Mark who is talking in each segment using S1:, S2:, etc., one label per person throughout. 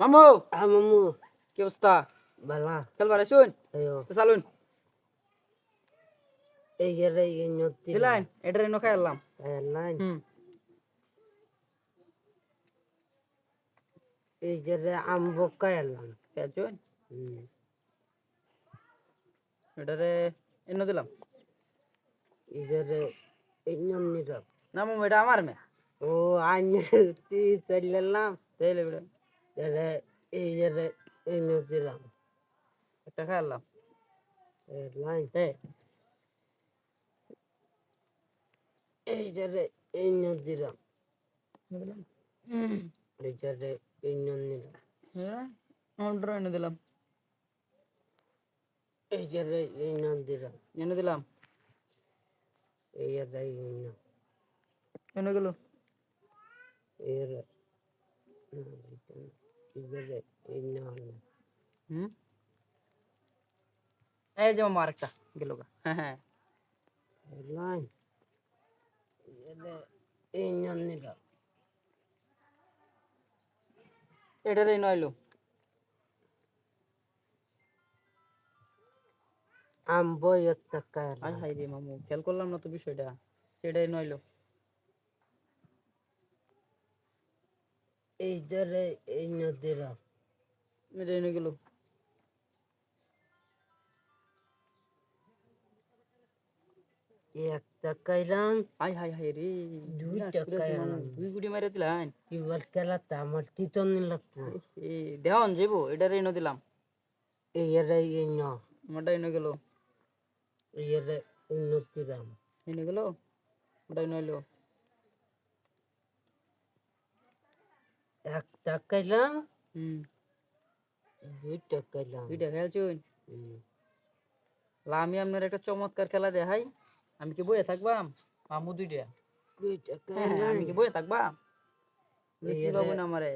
S1: মামু!
S2: হ্যাঁ মামু।
S1: কি অবস্থা?
S2: বালা।
S1: খেলবার শুন।
S2: আয়ো।
S1: তো চালুন।
S2: এই রে এই নতি
S1: দিলাইন এটা রেনো খাই আনলাম।
S2: লাইন।
S1: হুম।
S2: এই রে আম্ব কায়ালাম
S1: খেলছুন
S2: হুম।
S1: এটারে এন্ন দিলাম।
S2: এই রে এই নন্নিরা
S1: না মামু এটা আমার মে
S2: ও আইন তুই
S1: তাইলে বিড়ে
S2: রে এই যে রে এই নদিলাম
S1: একটা খাই আনলাম
S2: লাইন
S1: এই
S2: এই যে রে এই নদিলাম এই যে রে এই নন্নিলাম
S1: অর্ডার এনে দিলাম
S2: এই যে রে এই নদিলাম
S1: এনে দিলাম
S2: এই যে রে এই ন
S1: এনে গেল
S2: এই রে না এইটা না। এই যে রে এই ন
S1: হুম? এই যে মামু আরেকটা গেল গা। হ্যাঁ হ্যাঁ।
S2: এই
S1: নইলো
S2: আম্ব একটা
S1: হাই রে মামু খেয়াল করলাম না তো বিষয়টা। সেটাই নইলো
S2: এই যে রে এই নদিলাম
S1: এটা এনে গেল
S2: একটা কাইলাম
S1: হাই হাই হাই রে
S2: দুইটা
S1: পুরা
S2: খাই
S1: মামু,
S2: আনলাম।
S1: দুই গুটি মারে দিলাম
S2: এবার খেলাতে আমার টিটন লাগতো
S1: এ দেহন যাবো এটারে এনে দিলাম
S2: এই রে এই ন
S1: আমারটা এনে গেল
S2: এই রে এই নদিলাম
S1: এনে গেল ওটা নইলো হুম
S2: দুইটা
S1: খেলছুন আমি আপনার একটা চমৎকার খেলা দেখাই আমি কি বইয়ে থাকবাম মামু দুইটা আমি কি বইয়ে থাকবাম
S2: এই
S1: কি পাবো না আমারে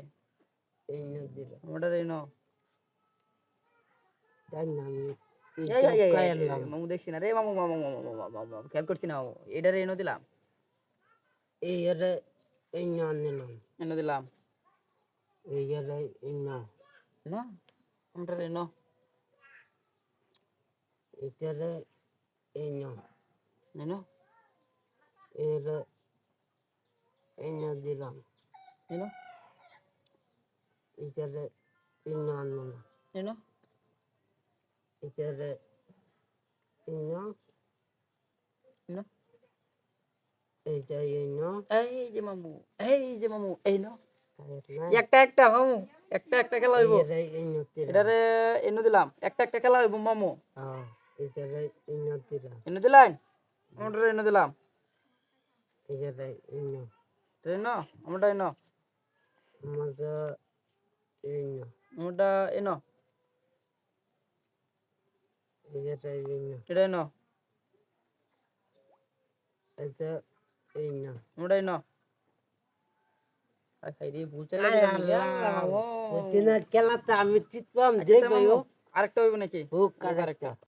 S1: মামু দেখছি না রে মামু মামু মামু মামু খেয়াল করছি না মামু দিলাম
S2: এই রে
S1: এনো দিলাম
S2: এই ন
S1: এনো আমারটা Yaray
S2: ina. No, hombre, no.
S1: Itare
S2: ino. No. Era ino ¿No?
S1: lam.
S2: No. Itare ino no. No.
S1: Itare
S2: ino. No. Itare ino.
S1: Ehi,
S2: di mamu. Ehi,
S1: di mamu. Ehi, no. যে মামু এই নো
S2: কাইলাম
S1: একটা একটা মামু একটা একটা খেলা হইব
S2: এই রে এই নদিলাম
S1: এটারে এনো দিলাম একটা একটা খেলা হইব মামু
S2: হ্যাঁ এটা রে এই ন দিলাম
S1: এনে দিলাম আমারটা এনে দিলাম
S2: এটা রে এই ন
S1: এটা এনো আমারটা এনো
S2: আমাকে এই ন
S1: আমারটা এনো
S2: এটা রে এই ন
S1: এটা এনো
S2: এটা এই ন
S1: আমারটা এনো
S2: আমি
S1: আচ্ছা, আরেকটা হইব নাকি?
S2: হোক
S1: আরেকটা।